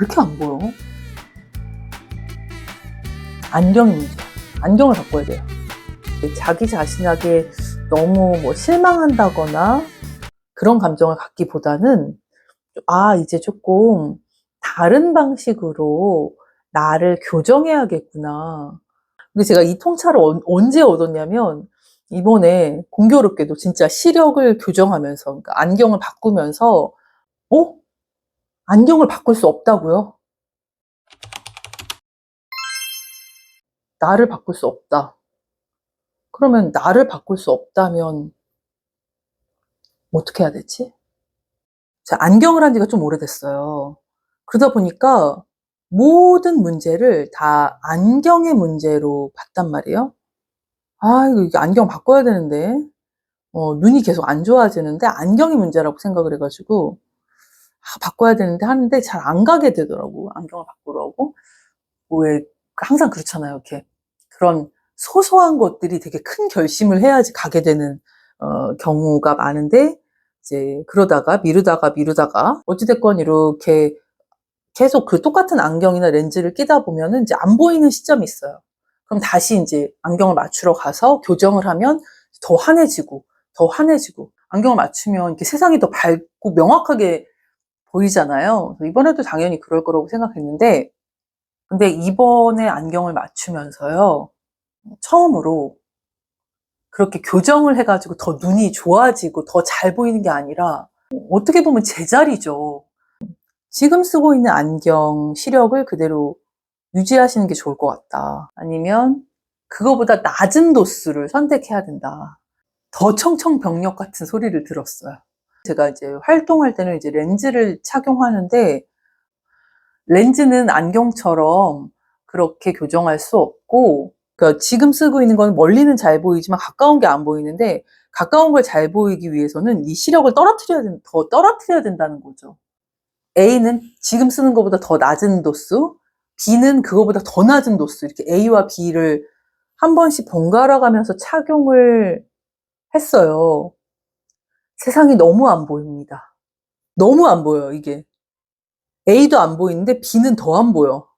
왜 이렇게 안 보여? 문제야. 안경을 바꿔야 돼요. 자기 자신에게 너무 뭐 실망한다거나 그런 감정을 갖기보다는 아, 이제 조금 다른 방식으로 나를 교정해야겠구나. 근데 제가 이 통찰을 언- 언제 얻었냐면 이번에 공교롭게도 진짜 시력을 교정하면서 그러니까 안경을 바꾸면서 어? 안경을 바꿀 수 없다고요? 나를 바꿀 수 없다. 그러면 나를 바꿀 수 없다면 어떻게 해야 되지? 제가 안경을 한 지가 좀 오래됐어요. 그러다 보니까 모든 문제를 다 안경의 문제로 봤단 말이에요. 아, 이거 안경 바꿔야 되는데, 어, 눈이 계속 안 좋아지는데 안경이 문제라고 생각을 해가지고, 아, 바꿔야 되는데 하는데 잘 안 가게 되더라고. 안경을 바꾸라고. 왜, 항상 그렇잖아요. 이렇게. 그런 소소한 것들이 되게 큰 결심을 해야지 가게 되는, 어, 경우가 많은데, 이제 그러다가 미루다가 미루다가, 어찌됐건 이렇게 계속 그 똑같은 안경이나 렌즈를 끼다 보면은 이제 안 보이는 시점이 있어요. 그럼 다시 이제 안경을 맞추러 가서 교정을 하면 더 환해지고, 더 환해지고, 안경을 맞추면 이렇게 세상이 더 밝고 명확하게 보이잖아요. 이번에도 당연히 그럴 거라고 생각했는데, 근데 이번에 안경을 맞추면서요, 처음으로 그렇게 교정을 해가지고 더 눈이 좋아지고 더 잘 보이는 게 아니라, 어떻게 보면 제자리죠. 지금 쓰고 있는 안경 시력을 그대로 유지하시는 게 좋을 것 같다. 아니면 그거보다 낮은 도수를 선택해야 된다. 더 청청병력 같은 소리를 들었어요. 제가 이제 활동할 때는 이제 렌즈를 착용하는데 렌즈는 안경처럼 그렇게 교정할 수 없고 그러니까 지금 쓰고 있는 건 멀리는 잘 보이지만 가까운 게 안 보이는데 가까운 걸 잘 보이기 위해서는 이 시력을 떨어뜨려야 된, 더 떨어뜨려야 된다는 거죠. A는 지금 쓰는 것보다 더 낮은 도수, B는 그거보다 더 낮은 도수, 이렇게 A와 B를 한 번씩 번갈아 가면서 착용을 했어요. 세상이 너무 안 보입니다. 너무 안 보여요, 이게. A도 안 보이는데 B는 더 안 보여.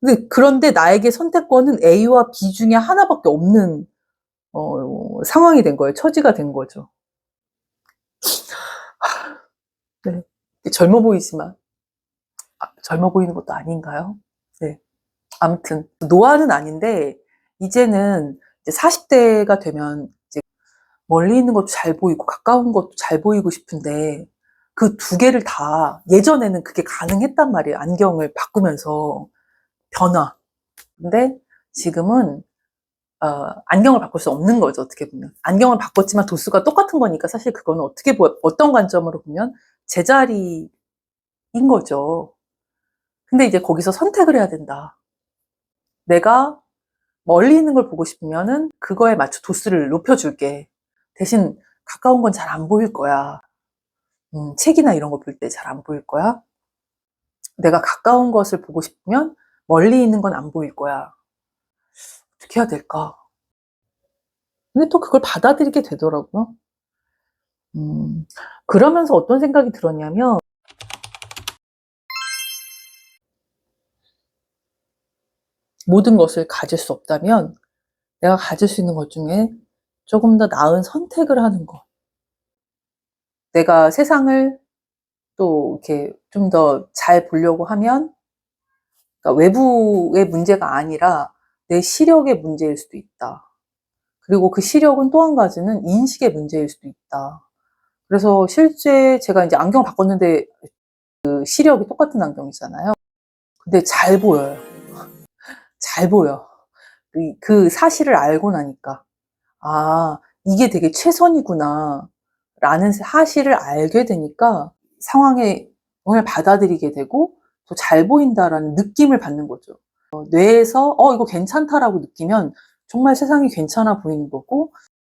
근데 그런데 나에게 선택권은 A와 B 중에 하나밖에 없는 어, 상황이 된 거예요. 처지가 된 거죠. 네. 젊어 보이지만 아, 젊어 보이는 것도 아닌가요? 네. 아무튼 노안은 아닌데 이제는 이제 40대가 되면 멀리 있는 것도 잘 보이고 가까운 것도 잘 보이고 싶은데 그 두 개를 다 예전에는 그게 가능했단 말이에요. 안경을 바꾸면서 변화. 근데 지금은 어, 안경을 바꿀 수 없는 거죠. 어떻게 보면 안경을 바꿨지만 도수가 똑같은 거니까 사실 그거는 어떻게 보 어떤 관점으로 보면 제자리인 거죠. 근데 이제 거기서 선택을 해야 된다. 내가 멀리 있는 걸 보고 싶으면은 그거에 맞춰 도수를 높여줄게. 대신 가까운 건 잘 안 보일 거야. 음, 책이나 이런 거 볼 때 잘 안 보일 거야. 내가 가까운 것을 보고 싶으면 멀리 있는 건 안 보일 거야. 어떻게 해야 될까? 근데 또 그걸 받아들이게 되더라고요. 음, 그러면서 어떤 생각이 들었냐면, 모든 것을 가질 수 없다면 내가 가질 수 있는 것 중에 조금 더 나은 선택을 하는 것. 내가 세상을 또 이렇게 좀 더 잘 보려고 하면 그러니까 외부의 문제가 아니라 내 시력의 문제일 수도 있다. 그리고 그 시력은 또 한 가지는 인식의 문제일 수도 있다. 그래서 실제 제가 이제 안경 바꿨는데 그 시력이 똑같은 안경이잖아요. 근데 잘 보여요. 잘 보여. 그- 그 사실을 알고 나니까. 아, 이게 되게 최선이구나. 라는 사실을 알게 되니까 상황에 을 받아들이게 되고 더잘 보인다라는 느낌을 받는 거죠. 어, 뇌에서 어, 이거 괜찮다라고 느끼면 정말 세상이 괜찮아 보이는 거고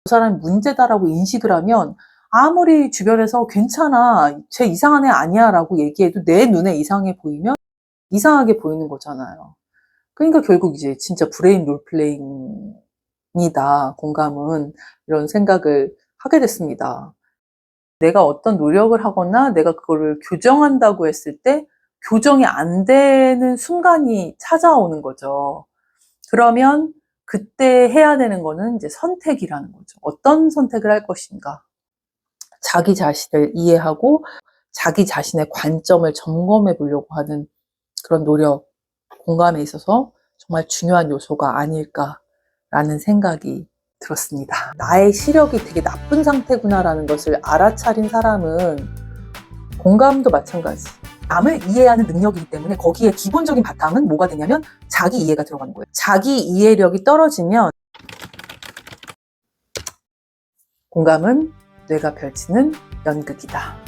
그 사람이 문제다라고 인식을 하면 아무리 주변에서 괜찮아, 쟤 이상한 애 아니야 라고 얘기해도 내 눈에 이상해 보이면 이상하게 보이는 거잖아요. 그러니까 결국 이제 진짜 브레인 롤플레잉 이다, 공감은. 이런 생각을 하게 됐습니다. 내가 어떤 노력을 하거나 내가 그거를 교정한다고 했을 때 교정이 안 되는 순간이 찾아오는 거죠. 그러면 그때 해야 되는 거는 이제 선택이라는 거죠. 어떤 선택을 할 것인가. 자기 자신을 이해하고 자기 자신의 관점을 점검해 보려고 하는 그런 노력, 공감에 있어서 정말 중요한 요소가 아닐까 라는 생각이 들었습니다. 나의 시력이 되게 나쁜 상태구나라는 것을 알아차린 사람은 공감도 마찬가지. 남을 이해하는 능력이기 때문에 거기에 기본적인 바탕은 뭐가 되냐면 자기 이해가 들어가는 거예요. 자기 이해력이 떨어지면 공감은 뇌가 펼치는 연극이다.